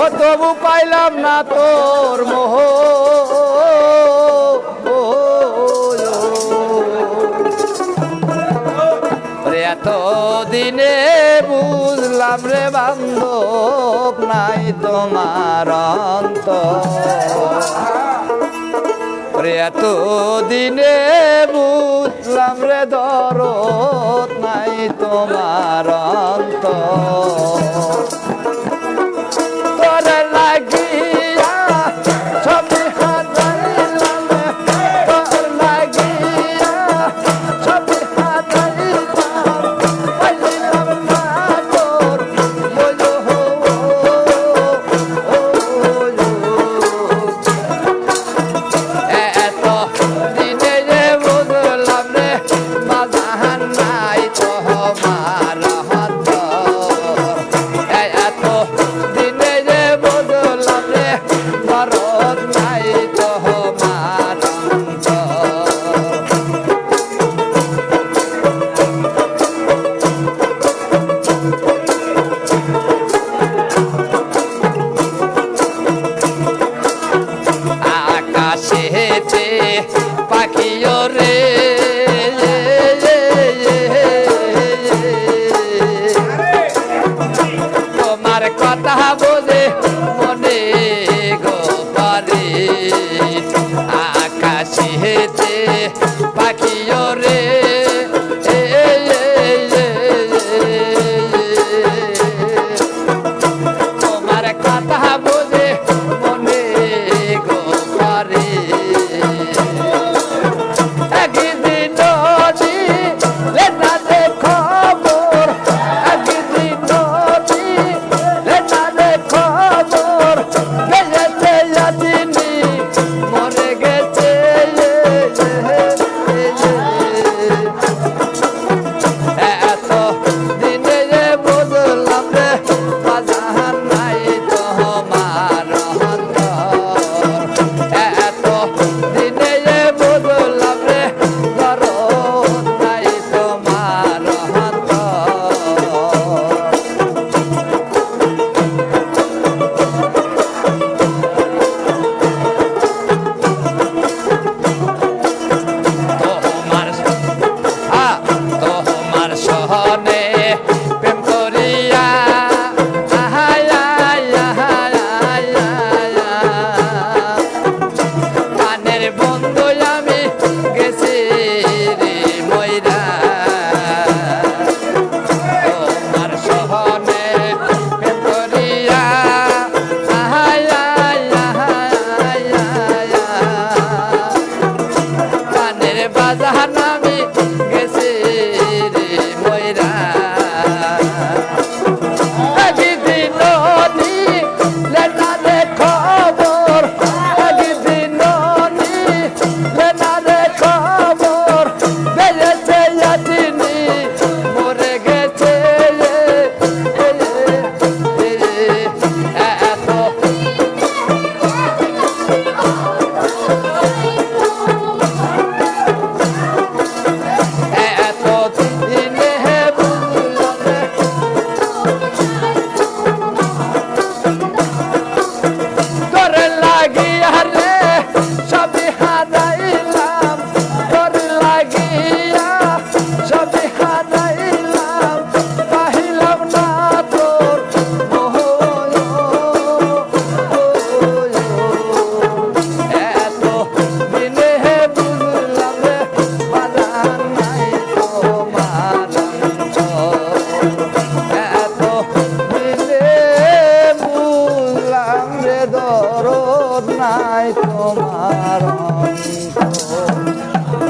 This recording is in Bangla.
ও তবু পাইলাম না তোর মোহ। দিনে বুঝলাম রে বান্ধব, নাই তোমার অন্ত এত দিনে বুঝলাম রে ধর নাই তোমার অন্তর। কথা বলে মনে গোপারে আকাশে পাখিও রে